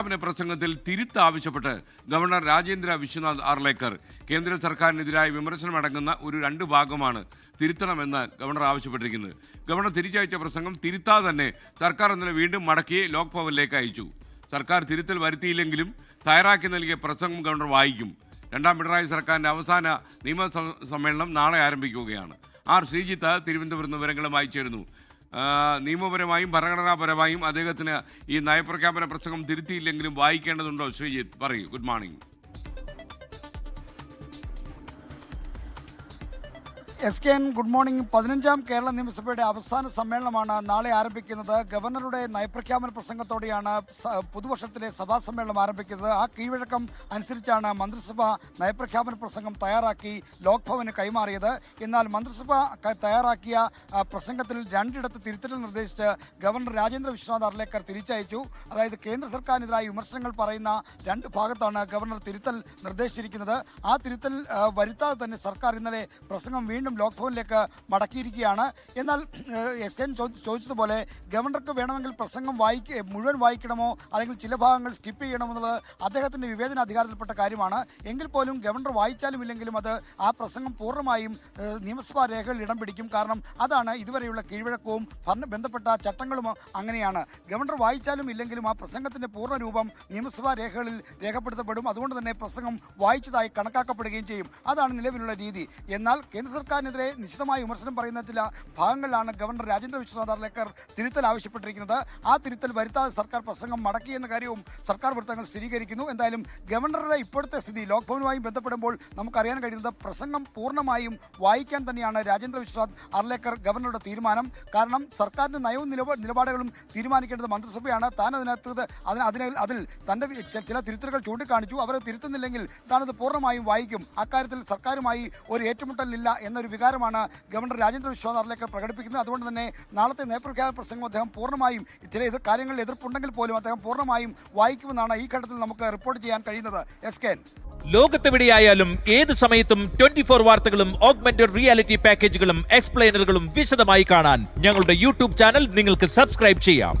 പ്രഖ്യാപന പ്രസംഗത്തിൽ തിരുത്ത് ആവശ്യപ്പെട്ട് ഗവർണർ രാജേന്ദ്ര വിശ്വനാഥ് ആർലേക്കർ കേന്ദ്ര സർക്കാരിനെതിരായ വിമർശനമടങ്ങുന്ന ഒരു രണ്ട് ഭാഗമാണ് തിരുത്തണമെന്ന് ഗവർണർ ആവശ്യപ്പെട്ടിരിക്കുന്നത്. ഗവർണർ തിരിച്ചയച്ച പ്രസംഗം തിരുത്താതെ തന്നെ സർക്കാർ ഇന്നലെ വീണ്ടും മടക്കി ലോക് ഭവനിലേക്ക് അയച്ചു. സർക്കാർ തിരുത്തൽ വരുത്തിയില്ലെങ്കിലും തയ്യാറാക്കി നൽകിയ പ്രസംഗം ഗവർണർ വായിക്കും. രണ്ടാം പിണറായി സർക്കാരിന്റെ അവസാന നിയമസഭ സമ്മേളനം നാളെ ആരംഭിക്കുകയാണ്. ആർ ശ്രീജിത്ത് തിരുവനന്തപുരം നിന്ന് വിവരങ്ങളുമായി ചേരുന്നു. നിയമപരമായും ഭരണഘടനാപരമായും അദ്ദേഹത്തിന് ഈ നയപ്രഖ്യാപന പ്രസംഗം തിരുത്തിയില്ലെങ്കിലും വായിക്കേണ്ടതുണ്ടോ? ശ്രീജിത്ത് പറയൂ. Good morning S K N good morning. പതിനഞ്ചാം കേരള നിയമസഭയുടെ അവസാന സമ്മേളനമാണ് നാളെ ആരംഭിക്കുന്നത്. ഗവർണറുടെ നയപ്രഖ്യാപന പ്രസംഗത്തോടെയാണ് പുതുവർഷത്തിലെ സഭാ സമ്മേളനം ആരംഭിക്കുന്നത്. ആ കീഴ്വഴക്കം അനുസരിച്ചാണ് മന്ത്രിസഭ നയപ്രഖ്യാപന പ്രസംഗം തയ്യാറാക്കി ലോക്ഭവന് കൈമാറിയത്. എന്നാൽ മന്ത്രിസഭ തയ്യാറാക്കിയ പ്രസംഗത്തിൽ രണ്ടിടത്ത് തിരുത്തൽ നിർദ്ദേശിച്ച് ഗവർണർ രാജേന്ദ്ര വിശ്വനാഥ് അർലേക്കർ തിരിച്ചയച്ചു. അതായത് കേന്ദ്ര സർക്കാരിനെതിരായ വിമർശനങ്ങൾ പറയുന്ന രണ്ട് ഭാഗത്താണ് ഗവർണർ തിരുത്തൽ നിർദ്ദേശിച്ചിരിക്കുന്നത്. ആ തിരുത്തൽ വരുത്താതെ തന്നെ സർക്കാർ ഇന്നലെ പ്രസംഗം വീണ്ടും ലോക് ഭവനിലേക്ക് മടക്കിയിരിക്കുകയാണ്. എന്നാൽ എസ്. എൻ. ചോദിച്ചതുപോലെ ഗവർണർക്ക് വേണമെങ്കിൽ പ്രസംഗം വായിക്ക മുഴുവൻ വായിക്കണമോ? അല്ലെങ്കിൽ ചില ഭാഗങ്ങൾ സ്കിപ്പ് ചെയ്യണമോ എന്നുള്ളത് അദ്ദേഹത്തിന്റെ വിവേചന അധികാരത്തിൽപ്പെട്ട കാര്യമാണ്. എങ്കിൽ പോലും ഗവർണർ വായിച്ചാലും ഇല്ലെങ്കിലും അത് ആ പ്രസംഗം പൂർണമായും നിയമസഭാ രേഖകളിൽ ഇടം പിടിക്കും. കാരണം അതാണ് ഇതുവരെയുള്ള കീഴ്വഴക്കവും ബന്ധപ്പെട്ട ചട്ടങ്ങളും അങ്ങനെയാണ്. ഗവർണർ വായിച്ചാലും ഇല്ലെങ്കിലും ആ പ്രസംഗത്തിന്റെ പൂർണ രൂപം നിയമസഭാ രേഖകളിൽ രേഖപ്പെടുത്തപ്പെടും. അതുകൊണ്ട് തന്നെ പ്രസംഗം വായിച്ചതായി കണക്കാക്കപ്പെടുകയും ചെയ്യും. അതാണ് നിലവിലുള്ള രീതി. എന്നാൽ കേന്ദ്ര സർക്കാരിനെതിരെ നിശിതമായ വിമർശനം പറയുന്ന ചില ഭാഗങ്ങളിലാണ് ഗവർണർ രാജേന്ദ്ര വിശ്വനാഥ് തിരുത്തൽ ആവശ്യപ്പെട്ടിരിക്കുന്നത്. ആ തിരുത്തൽ വരുത്താതെ സർക്കാർ പ്രസംഗം മടക്കിയെന്ന കാര്യവും സർക്കാർ വൃത്തങ്ങൾ സ്ഥിരീകരിക്കുന്നു. എന്തായാലും ഗവർണറുടെ ഇപ്പോഴത്തെ സ്ഥിതി ലോക് ഭവനുമായും ബന്ധപ്പെടുമ്പോൾ നമുക്കറിയാൻ കഴിയുന്നത് പ്രസംഗം പൂർണമായും വായിക്കാൻ തന്നെയാണ് രാജേന്ദ്ര വിശ്വനാഥ് അർലേക്കർ ഗവർണറുടെ തീരുമാനം. കാരണം സർക്കാരിന്റെ നയവും നിലപാ- നിലപാടുകളും തീരുമാനിക്കേണ്ടത് മന്ത്രിസഭയാണ്. താൻ അതിനകത്ത് അതിന് അതിനെ അതിൽ തന്റെ ചില തിരുത്തലുകൾ ചൂണ്ടിക്കാണിച്ചു. അവരെ തിരുത്തുന്നില്ലെങ്കിൽ താനത് പൂർണമായും വായിക്കും. അക്കാര്യത്തിൽ സർക്കാരുമായി ഒരു ഏറ്റുമുട്ടലില്ല എന്നൊരു വികാരമാണ് ഗവർണർ രാജേന്ദ്ര വിശ്വനാഥിലേക്ക് പ്രകടിപ്പിക്കുന്നത്. അതുകൊണ്ട് തന്നെ നാളത്തെ നയപ്രഖ്യാപന പ്രസംഗം അദ്ദേഹം പൂർണമായും ചില ഇത് കാര്യങ്ങളിൽ എതിർപ്പുണ്ടെങ്കിൽ പോലും അദ്ദേഹം പൂർണമായും വായിക്കുമെന്നാണ് ഈ ഘട്ടത്തിൽ നമുക്ക് റിപ്പോർട്ട് ചെയ്യാൻ കഴിയുന്നത്. എസ് കെ ലോകത്തെവിടെയായാലും ഏത് സമയത്തും ട്വന്റി ഫോർ വാർത്തകളും ഓഗ്മെന്റഡ് റിയാലിറ്റി പാക്കേജുകളും എക്സ്പ്ലെയിനറുകളും വിശദമായി കാണാൻ ഞങ്ങളുടെ യൂട്യൂബ് ചാനൽ നിങ്ങൾക്ക് സബ്സ്ക്രൈബ് ചെയ്യാം.